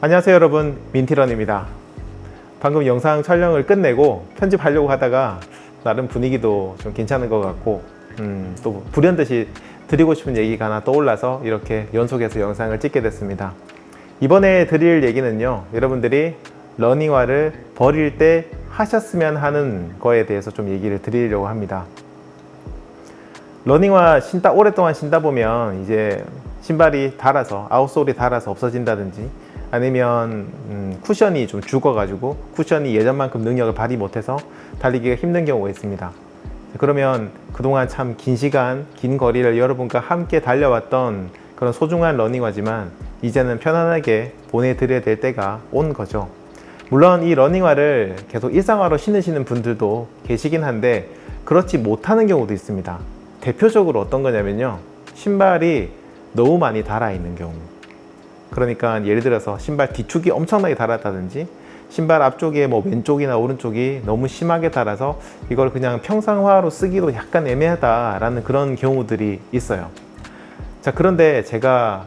안녕하세요 여러분. 민티런입니다. 방금 영상 촬영을 끝내고 편집하려고 하다가 나름 분위기도 좀 괜찮은 것 같고 음, 또 불현듯이 드리고 싶은 얘기가 하나 떠올라서 이렇게 연속해서 영상을 찍게 됐습니다. 이번에 드릴 얘기는요 여러분들이 러닝화를 버릴 때 하셨으면 하는 거에 대해서 좀 얘기를 드리려고 합니다. 러닝화 신다 오랫동안 신다 보면 이제 신발이 닳아서 아웃솔이 닳아서 없어진다든지 아니면 음, 쿠션이 좀 죽어가지고 쿠션이 예전만큼 능력을 발휘 못해서 달리기가 힘든 경우가 있습니다. 그러면 그동안 참 긴 시간, 긴 거리를 여러분과 함께 달려왔던 그런 소중한 러닝화지만 이제는 편안하게 보내드려야 될 때가 온 거죠. 물론 이 러닝화를 계속 일상화로 신으시는 분들도 계시긴 한데 그렇지 못하는 경우도 있습니다. 대표적으로 어떤 거냐면요. 신발이 너무 많이 달아 있는 경우. 그러니까 예를 들어서 신발 뒤축이 엄청나게 달았다든지 신발 앞쪽에 뭐 왼쪽이나 오른쪽이 너무 심하게 달아서 이걸 그냥 평상화로 쓰기도 약간 애매하다라는 그런 경우들이 있어요. 자, 그런데 제가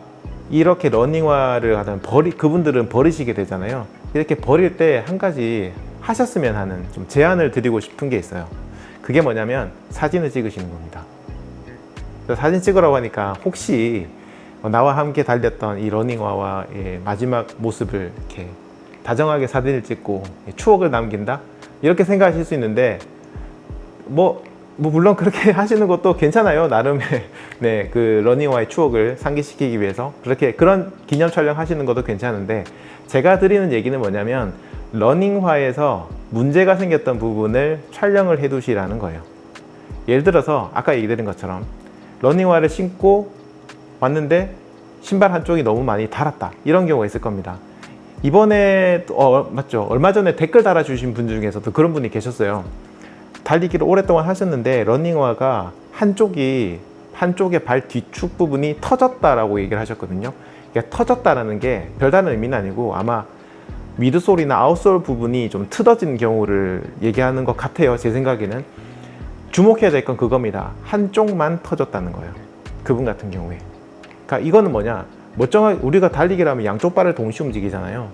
이렇게 러닝화를 하던 버리, 그분들은 버리시게 되잖아요. 이렇게 버릴 때 한 가지 하셨으면 하는 좀 제안을 드리고 싶은 게 있어요. 그게 뭐냐면 사진을 찍으시는 겁니다. 사진 찍으라고 하니까 혹시 나와 함께 달렸던 이 러닝화와의 마지막 모습을 이렇게 다정하게 사진을 찍고 추억을 남긴다? 이렇게 생각하실 수 있는데 뭐, 뭐 물론 그렇게 하시는 것도 괜찮아요. 나름의 네, 그 러닝화의 추억을 상기시키기 위해서 그렇게 그런 기념 촬영 하시는 것도 괜찮은데 제가 드리는 얘기는 뭐냐면 러닝화에서 문제가 생겼던 부분을 촬영을 해 두시라는 거예요. 예를 들어서 아까 얘기 드린 것처럼 러닝화를 신고 왔는데 신발 한쪽이 너무 많이 달았다. 이런 경우가 있을 겁니다. 이번에 또- 어, 맞죠. 얼마 전에 댓글 달아주신 분 중에서도 그런 분이 계셨어요. 달리기를 오랫동안 하셨는데 러닝화가 한쪽이 한쪽의 발 뒤축 부분이 터졌다라고 얘기를 하셨거든요. 이게 터졌다라는 게 별다른 의미는 아니고 아마 미드솔이나 아웃솔 부분이 좀 틀어진 경우를 얘기하는 것 같아요. 제 생각에는 주목해야 될 건 그겁니다. 한쪽만 터졌다는 거예요. 그분 같은 경우에 그러니까 이거는 뭐냐? 멀쩡하게 우리가 달리기라면 양쪽 발을 동시에 움직이잖아요.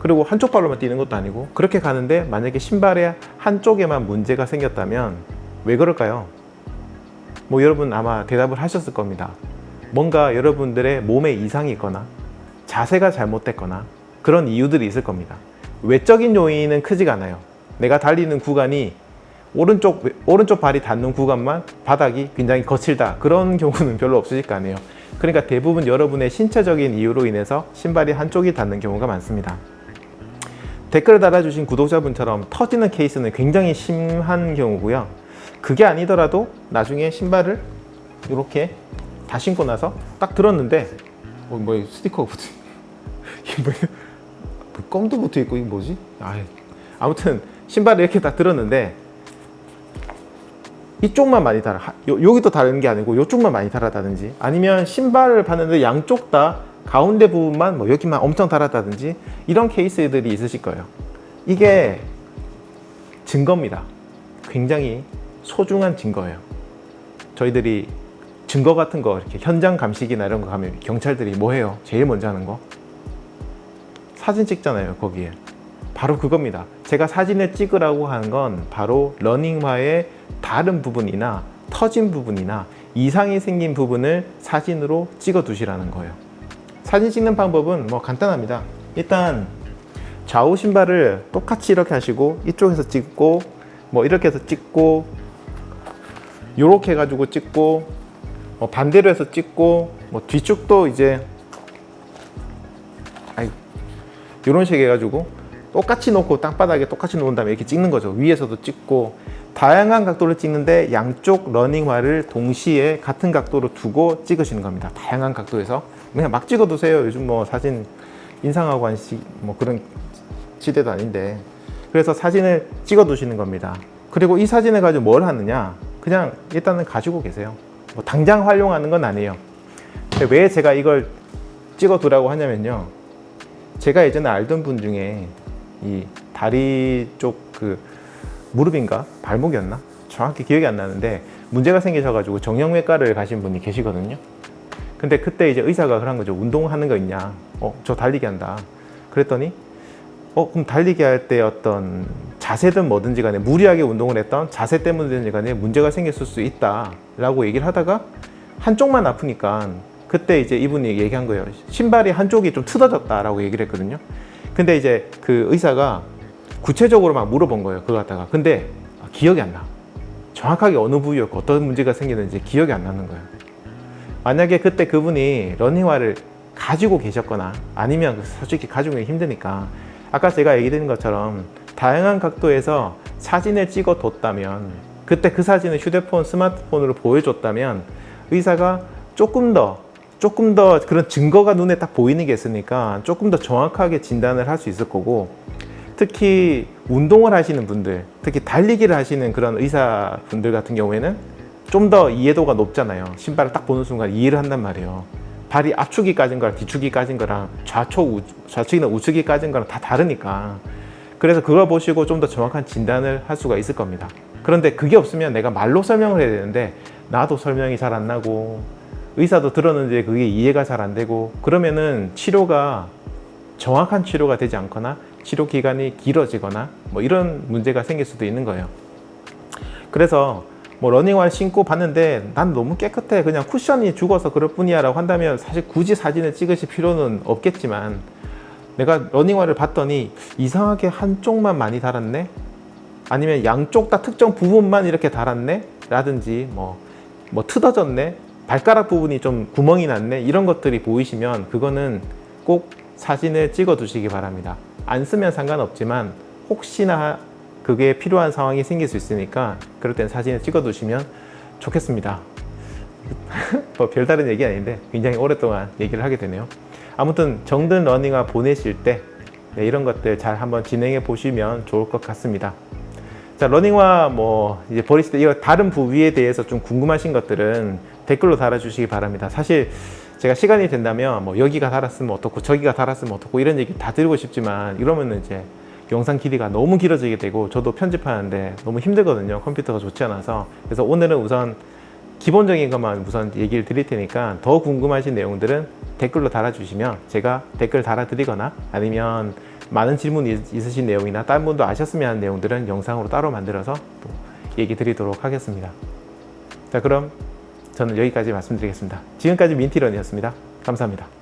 그리고 한쪽 발로만 뛰는 것도 아니고 그렇게 가는데 만약에 신발의 한쪽에만 문제가 생겼다면 왜 그럴까요? 뭐 여러분 아마 대답을 하셨을 겁니다. 뭔가 여러분들의 몸에 이상이 있거나 자세가 잘못됐거나 그런 이유들이 있을 겁니다. 외적인 요인은 크지가 않아요. 내가 달리는 구간이 오른쪽 오른쪽 발이 닿는 구간만 바닥이 굉장히 거칠다. 그런 경우는 별로 없으실 거 아니에요. 그러니까 대부분 여러분의 신체적인 이유로 인해서 신발이 한쪽이 닿는 경우가 많습니다. 댓글 달아주신 구독자분처럼 터지는 케이스는 굉장히 심한 경우고요. 그게 아니더라도 나중에 신발을 이렇게 다 신고 나서 딱 들었는데 어, 뭐 스티커가 붙어 이게? 뭐 껌도 붙어 있고 이게 뭐지? 아, 아무튼 신발을 이렇게 딱 들었는데 이쪽만 많이 달아. 하- 요, 여기도 다른 게 아니고 이쪽만 많이 달았다든지 아니면 신발을 봤는데 양쪽 다 가운데 부분만 뭐 여기만 엄청 달았다든지 이런 케이스들이 있으실 거예요. 이게 증거입니다. 굉장히 소중한 증거예요. 저희들이 증거 같은 거 이렇게 현장 감식이나 이런 거 가면 경찰들이 뭐 해요? 제일 먼저 하는 거 사진 찍잖아요. 거기에 바로 그겁니다. 제가 사진을 찍으라고 하는 건 바로 러닝화의 다른 부분이나 터진 부분이나 이상이 생긴 부분을 사진으로 찍어 두시라는 거예요. 사진 찍는 방법은 뭐 간단합니다. 일단 좌우 신발을 똑같이 이렇게 하시고 이쪽에서 찍고 뭐 이렇게 해서 찍고 요렇게 해가지고 찍고 뭐 반대로 해서 찍고 뭐 뒤쪽도 이제 아이 이런 식으로 해가지고 똑같이 놓고 땅바닥에 똑같이 놓은 다음에 이렇게 찍는 거죠. 위에서도 찍고 다양한 각도를 찍는데 양쪽 러닝화를 동시에 같은 각도로 두고 찍으시는 겁니다. 다양한 각도에서 그냥 막 찍어두세요. 요즘 뭐 사진 인상하고 한 시, 뭐 그런 시대도 아닌데 그래서 사진을 찍어두시는 겁니다. 그리고 이 사진을 가지고 뭘 하느냐? 그냥 일단은 가지고 계세요. 뭐 당장 활용하는 건 아니에요. 왜 제가 이걸 찍어두라고 하냐면요. 제가 예전에 알던 분 중에 이 다리 쪽 그 무릎인가 발목이었나 정확히 기억이 안 나는데 문제가 생기셔가지고 정형외과를 가신 분이 계시거든요. 근데 그때 이제 의사가 그런 거죠. 운동하는 거 있냐? 어, 저 달리기 한다. 그랬더니 어, 그럼 달리기 할 때 어떤 자세든 뭐든지 간에 무리하게 운동을 했던 자세 때문이든지 간에 문제가 생겼을 수 있다라고 얘기를 하다가 한쪽만 아프니까 그때 이제 이분이 얘기한 거예요. 신발이 한쪽이 좀 틀어졌다라고 얘기를 했거든요. 근데 이제 그 의사가 구체적으로 막 물어본 거예요. 그거 갖다가. 근데 아, 기억이 안 나. 정확하게 어느 부위였고 어떤 문제가 생기는지 기억이 안 나는 거예요. 만약에 그때 그분이 러닝화를 가지고 계셨거나 아니면 그 솔직히 가지고 힘드니까 아까 제가 얘기 드린 것처럼 다양한 각도에서 사진을 찍어 뒀다면 그때 그 사진을 휴대폰 스마트폰으로 보여줬다면 의사가 조금 더 조금 더 그런 증거가 눈에 딱 보이는 게 있으니까 조금 더 정확하게 진단을 할 수 있을 거고 특히 운동을 하시는 분들 특히 달리기를 하시는 그런 의사분들 같은 경우에는 좀 더 이해도가 높잖아요. 신발을 딱 보는 순간 이해를 한단 말이에요. 발이 앞축이 까진 거랑 뒤축이 까진 거랑 좌측, 우, 좌측이나 우측이 까진 거랑 다 다르니까. 그래서 그걸 보시고 좀 더 정확한 진단을 할 수가 있을 겁니다. 그런데 그게 없으면 내가 말로 설명을 해야 되는데 나도 설명이 잘 안 나고 의사도 들었는데 그게 이해가 잘 안 되고 그러면은 치료가 정확한 치료가 되지 않거나 치료 기간이 길어지거나 뭐 이런 문제가 생길 수도 있는 거예요. 그래서 뭐 러닝화를 신고 봤는데 난 너무 깨끗해. 그냥 쿠션이 죽어서 그럴 뿐이야 라고 한다면 사실 굳이 사진을 찍으실 필요는 없겠지만 내가 러닝화를 봤더니 이상하게 한쪽만 많이 달았네? 아니면 양쪽 다 특정 부분만 이렇게 달았네? 라든지 뭐, 뭐 트어졌네 발가락 부분이 좀 구멍이 났네. 이런 것들이 보이시면 그거는 꼭 사진을 찍어 두시기 바랍니다. 안 쓰면 상관없지만 혹시나 그게 필요한 상황이 생길 수 있으니까 그럴 땐 사진을 찍어 두시면 좋겠습니다. 뭐 별다른 얘기 아닌데 굉장히 오랫동안 얘기를 하게 되네요. 아무튼 정든 러닝화 보내실 때 네, 이런 것들 잘 한번 진행해 보시면 좋을 것 같습니다 자, 러닝화 뭐 이제 버리실 때 이거 다른 부위에 대해서 좀 궁금하신 것들은 댓글로 달아주시기 바랍니다. 사실 제가 시간이 된다면 뭐 여기가 달았으면 어떻고 저기가 달았으면 어떻고 이런 얘기 다 드리고 싶지만 이러면은 이제 영상 길이가 너무 길어지게 되고 저도 편집하는데 너무 힘들거든요. 컴퓨터가 좋지 않아서. 그래서 오늘은 우선 기본적인 것만 우선 얘기를 드릴 테니까 더 궁금하신 내용들은 댓글로 달아주시면 제가 댓글 달아드리거나 아니면 많은 질문이 있으신 내용이나 다른 분도 아셨으면 하는 내용들은 영상으로 따로 만들어서 또 얘기 드리도록 하겠습니다. 자, 그럼 저는 여기까지 말씀드리겠습니다. 지금까지 민티런이었습니다. 감사합니다.